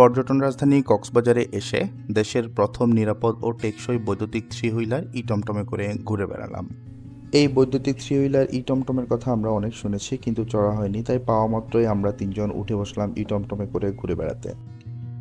পর্যটন রাজধানী কক্সবাজারে এসে দেশের প্রথম নিরাপদ ও টেকসই বৈদ্যুতিক থ্রি হুইলার ই টমটমে করে ঘুরে বেড়ালাম। এই বৈদ্যুতিক থ্রি হুইলার ই টমটমের কথা আমরা অনেক শুনেছি, কিন্তু চড়া হয়নি, তাই পাওয়া মাত্রই আমরা তিনজন উঠে বসলাম ই টমটমে করে ঘুরে বেড়াতে।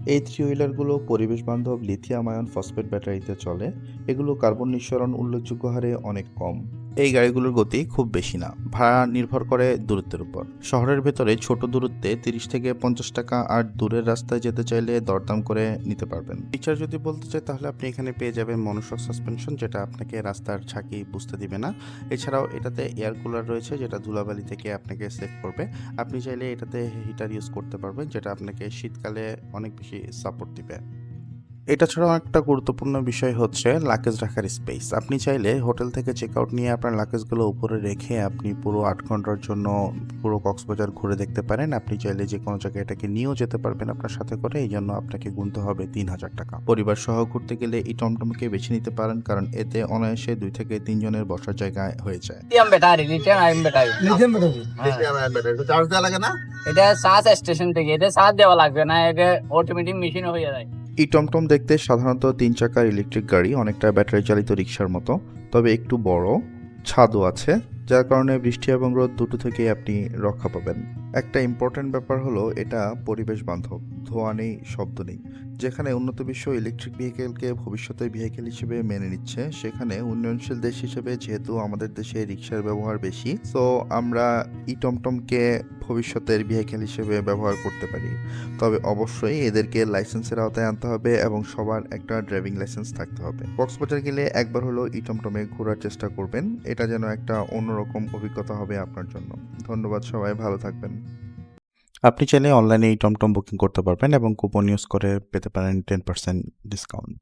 এই থ্রি হুইলারগুলো পরিবেশ বান্ধব, লিথিয়াম আয়ন, ফসফেট ব্যাটারিতে চলে। এগুলো কার্বন নিঃসরণ উল্লেখযোগ্য হারে অনেক কম। এই গাড়িগুলোর গতি খুব বেশি না। ভাড়া নির্ভর করে দূরত্বের উপর। শহরের ভেতরে ছোট দূরত্বে তিরিশ থেকে পঞ্চাশ টাকা আর দূরের রাস্তায় যেতে চাইলে দরদাম করে নিতে পারবেন। ফিচার যদি বলতে চাই তাহলে আপনি এখানে পেয়ে যাবেন মনুষ্যক সাসপেনশন, যেটা আপনাকে রাস্তার ছাকি বুঝতে দিবে না। এছাড়াও এটাতে এয়ার কুলার রয়েছে, যেটা ধুলাবালি থেকে আপনাকে সেভ করবে। আপনি চাইলে এটাতে হিটার ইউজ করতে পারবেন, যেটা আপনাকে শীতকালে অনেক বেশি সাপোর্ট দিবে। এটা ছাড়াও একটা গুরুত্বপূর্ণ বিষয় হচ্ছে লাকেজ রাখার স্পেস আপনি চাইলে হোটেল থেকে চেক আউট নিয়ে আপনার লাকেজগুলো উপরে রেখে আপনি পুরো আট ঘণ্টার জন্য পুরো কক্সবাজার ঘুরে দেখতে পারেন। আপনি চাইলে যে কোনো জায়গায় এটাকে নিয়েও যেতে পারবেন আপনার সাথে করে এই জন্য আপনাকে গুনতে হবে তিন হাজার টাকা। পরিবার সহ ঘুরতে গেলে এই টমটমকে বেছে নিতে পারেন কারণ এতে অনায়াসে দুই থেকে তিনজনের বসার জায়গা হয়ে যায়। না? এটা চার্জ স্টেশন থেকে এটা চার্জ দেওয়া লাগবে না এটা অটোমেটিক মেশিন হয়ে যায়। ই টমটম দেখতে সাধারণত তিন চাকার ইলেকট্রিক গাড়ি, অনেকটা ব্যাটারি চালিত রিক্সার মতো, তবে একটু বড়, ছাদও আছে। যার কারণে বৃষ্টি এবং রোদ দুটো থেকেই আপনি রক্ষা পাবেন। একটা ইম্পর্ট্যান্ট ব্যাপার হলো, এটা পরিবেশ বান্ধব, ধোঁয়া নেই, শব্দ নেই। যেখানে উন্নত বিশ্ব ইলেকট্রিক ভেহিকেলকে ভবিষ্যতের ভেহিকেল হিসেবে মেনে নিচ্ছে, সেখানে উন্নয়নশীল দেশ হিসেবে যেহেতু আমাদের দেশে রিক্সার ব্যবহার বেশি তো আমরা ই টমটমকে ভবিষ্যতের ভেহিকেল হিসেবে ব্যবহার করতে পারি। তবে অবশ্যই এদেরকে লাইসেন্সের আওতায় আনতে হবে এবং সবার একটা ড্রাইভিং লাইসেন্স থাকতে হবে। কক্সবাজার গেলে একবার হলো ই টমটমে ঘোরার চেষ্টা করবেন, এটা যেন একটা অন্যরকম অভিজ্ঞতা হবে আপনার জন্য। ধন্যবাদ সবাই, ভালো থাকবেন। আপনি চাইলে অনলাইনে এই টমটম বুকিং করতে পারবেন এবং কুপন ইউজ করে পেতে পারেন টেন পার্সেন্ট ডিসকাউন্ট